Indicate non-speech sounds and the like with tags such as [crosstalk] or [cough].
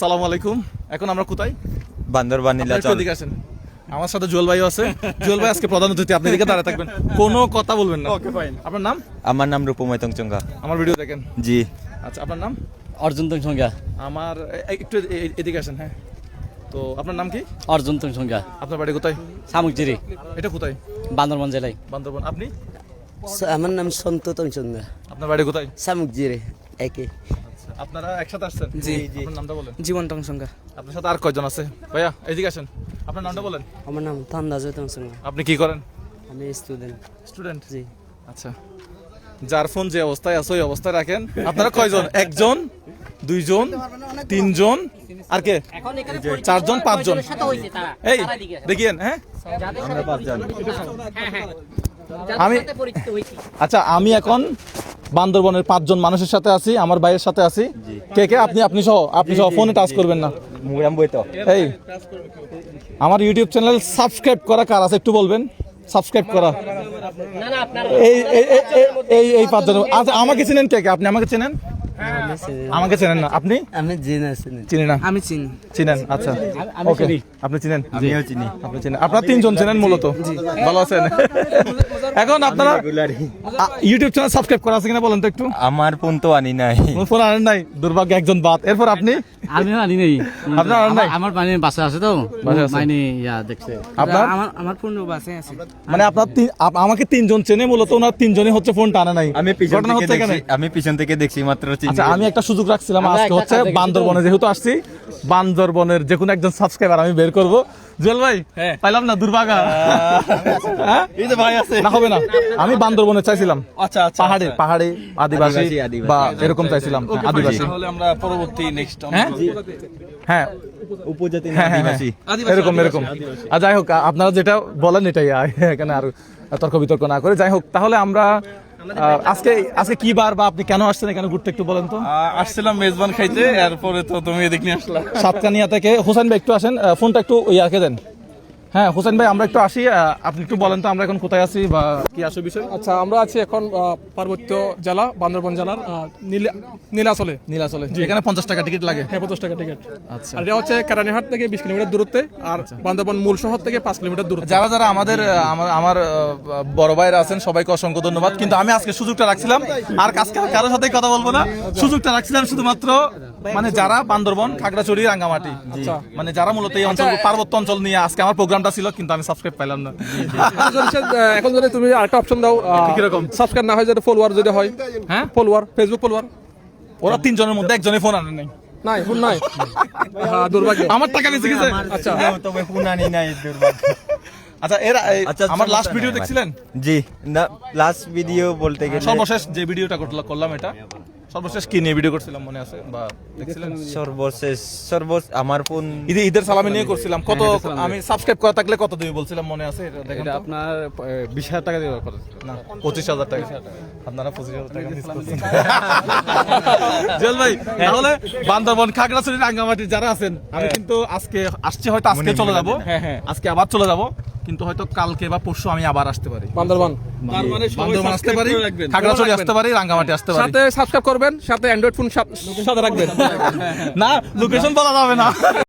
সালাম আলাইকুম। এখন আমরা কোথায়? বান্দরবান নীলাচল এদিকে আসেন। আমার সাথে জুয়েল ভাইও আছে। জুয়েল ভাই আজকে প্রধান অতিথি আপনি এদিকে দাঁড়ায় থাকবেন। কোনো কথা বলবেন না। ওকে ফাইন আপনার নাম? আমার নাম রূপময় তংচঙ্গা আমার ভিডিও দেখেন। জি। আচ্ছা আপনার নাম? অর্জুন তং সংজ্ঞা আমার একটু এদিকে আসেন হ্যাঁ। তো আপনার নাম কি? অর্জুন তং সংজ্ঞা আপনার বাড়ি কোথায়? শামুকজিরি। এটা কোথায়? বান্দরবান জেলায়। বান্দরবন আপনি? আমার নাম সন্ত তংচন্দা আপনার বাড়ি কোথায়? শামুক জিরে একে। আপনারা একসাথে আসছেন? জি, জি আপনার নামটা বলেন। জীবন তংসঙ্গা আপনার সাথে আর কয়জন আছে? ভাইয়া এদিকে আসেন। আপনার নামটা বলেন। আমার নাম তান্দাজ তংসঙ্গা আপনি কি করেন? আমি স্টুডেন্ট স্টুডেন্ট জি। আচ্ছা। যার ফোন যে অবস্থায় আছে ওই অবস্থায় রাখেন। আপনারা কয়জন? একজন দুইজন তিনজন আর কে? চারজন পাঁচজন। এই দেখিয়েন হ্যাঁ? আমি আচ্ছা আমি এখন বান্দরবনের পাঁচজন মানুষের সাথে আছি আমার ভাইয়ের সাথে আছি। কে কে? আপনি আপনি সহ আপনি সহ ফোনে টাচ করবেন না। এই আমার ইউটিউব চ্যানেল সাবস্ক্রাইব করা কার আছে একটু বলবেন? সাবস্ক্রাইব করা। এই এই- এই- এই- এই এই পাঁচজন আচ্ছা আমাকে চেনেন কে কে? আপনি আমাকে চেনেন? আমাকে চেনেন না। আপনি? আমি জিন চিনি। না? আমি চিনি। চিনেন? আচ্ছা। ওকে আপনি চিনেন? আমিও চিনি। আপনি চিনেন। আপনারা তিনজন চেনেন মূলত? ভালো আছেন? এখন আপনারা ইউটিউব চ্যানেল সাবস্ক্রাইব করা আছে কিনা বলেন তো একটু? আমার ফোন তো আনি নাই। ফোন আনেন নাই। দুর্ভাগ্য একজন বাদ। এরপর আপনি? আমিও আনি নেই। আপনার আনেন নাই? আমার- মানে বাসা আছে তো। বাসা আছে? মানে ইয়া দেখছে। আপনার? আমার আমার পূর্ণ বাসে আছে। মানে আপনার আমাকে তিনজন চেনে মূলত ওনার তিনজনই হচ্ছে ফোন টানে নাই। আমি পিছন থেকে দেখছি আমি পিছন থেকে দেখছি মাত্র চিনি আচ্ছা আমি একটা সুযোগ রাখছিলাম আজকে হচ্ছে। বান্দরবনে যেহেতু আসছি বান্দরবনের যে কোনো একজন সাবস্ক্রাইবার আমি বের করব। জুয়েল ভাই পাইলাম না দুর্ভাগা। হ্যাঁ? এই যে ভাই আছে। না হবে না। আমি বান্দরবনে চাইছিলাম। আচ্ছা আচ্ছা পাহাড়ে পাহাড়ে আদিবাসী। বা এরকম চাইছিলাম। আদিবাসী। তাহলে আমরা পরবর্তী নেক্সট হ্যাঁ? হ্যাঁ। উপজাতি হ্যাঁ, হ্যাঁ, আদিবাসী। হ্যাঁ। এরকম এরকম। আর যাই হোক আপনারা যেটা বলেন এটাই এখানে আর তর্ক বিতর্ক না করে। যাই হোক তাহলে আমরা আজকে আজকে কি বার বা আপনি কেন আসছেন এখানে ঘুরতে একটু বলেন তো? আসছিলাম মেজবান খাইতে এরপরে তো তুমি এদিক নিয়ে আসলা। সাতকানিয়া থেকে। হোসেন ভাই একটু আসেন। ফোনটা একটু ইয়াকে দেন। হ্যাঁ হোসেন ভাই আমরা একটু আসি আপনি একটু বলেন তো আমরা এখন কোথায় আছি বা কি আসে বিষয়? আচ্ছা আমরা আছি এখন পার্বত্য জেলা বান্দরবান জেলার নীলাচলে। নীলাচলে। এখানে পঞ্চাশ টাকা টিকিট লাগে? হ্যাঁ পঞ্চাশ টাকা টিকিট আচ্ছা। আর এটা হচ্ছে কেরানীহাট থেকে বিশ কিলোমিটার দূরত্বে আর বান্দরবান মূল শহর থেকে পাঁচ কিলোমিটার দূরত্বে। যারা যারা আমাদের আমার আমার বড় ভাইরা আছেন সবাইকে অসংখ্য ধন্যবাদ। কিন্তু আমি আজকে সুযোগটা রাখছিলাম আর আজকে কারোর সাথে কথা বলব না। সুযোগটা রাখছিলাম শুধুমাত্র মানে যারা বান্দরবন খাগড়াছড়ি রাঙ্গামাটি। মানে যারা মূলত এই অঞ্চল পার্বত্য অঞ্চল নিয়ে আজকে আমার প্রোগ্রামটা ছিল কিন্তু আমি সাবস্ক্রাইব পাইলাম না। এখন যদি তুমি আরেকটা অপশন দাও কীরকম? সাবস্ক্রাইব না হয় যদি ফলোয়ার যদি হয়। হ্যাঁ? ফলোয়ার ফেসবুক ফলোয়ার ওরা তিনজনের মধ্যে একজনের ফোন আনে নাই। নাই ফোন নাই। [laughs] হ্যাঁ দুর্ভাগ্য। আমার টাকা নিচে গেছে। আচ্ছা। তবে ফোন আনি নাই দুর্ভাগ্য। আচ্ছা এরা আচ্ছা, আমার লাস্ট ভিডিও দেখছিলেন? জি না লাস্ট ভিডিও বলতে গেলে সর্বশেষ যে ভিডিওটা করলাম এটা সর্বশেষ কি নিয়ে ভিডিও করছিলাম মনে আছে? বা দেখছিলেন? সর্বশেষ সর্বশেষ আমার ফোন ঈদে ঈদের সালামি নিয়ে করছিলাম। কত আমি সাবস্ক্রাইব করা থাকলে কত বলছিলাম মনে আছে? এটা দেখেন তো। আপনার টাকা দিয়ে না পঁচিশ হাজার টাকা। আপনারা পঁচিশ হাজার টাকা মিস করছেন। [laughs] জেল ভাই তাহলে বান্দরবন খাগড়াছড়ি রাঙ্গামাটি যারা আছেন আমি কিন্তু আজকে আসছি হয়তো আজকে চলে যাব। হ্যাঁ হ্যাঁ। আজকে আবার চলে যাব। কিন্তু হয়তো কালকে বা পরশু আমি আবার আসতে পারি। বান্দরবান। তার মানে বান্দরবান আসতে পারি। খাগড়াছড়ি আসতে পারি রাঙ্গামাটি আসতে পারি। সাথে সাবস্ক্রাইব করবেন সাথে অ্যান্ড্রয়েড ফোন সাথে রাখবেন। [laughs] না লোকেশন বলা যাবে না। [laughs]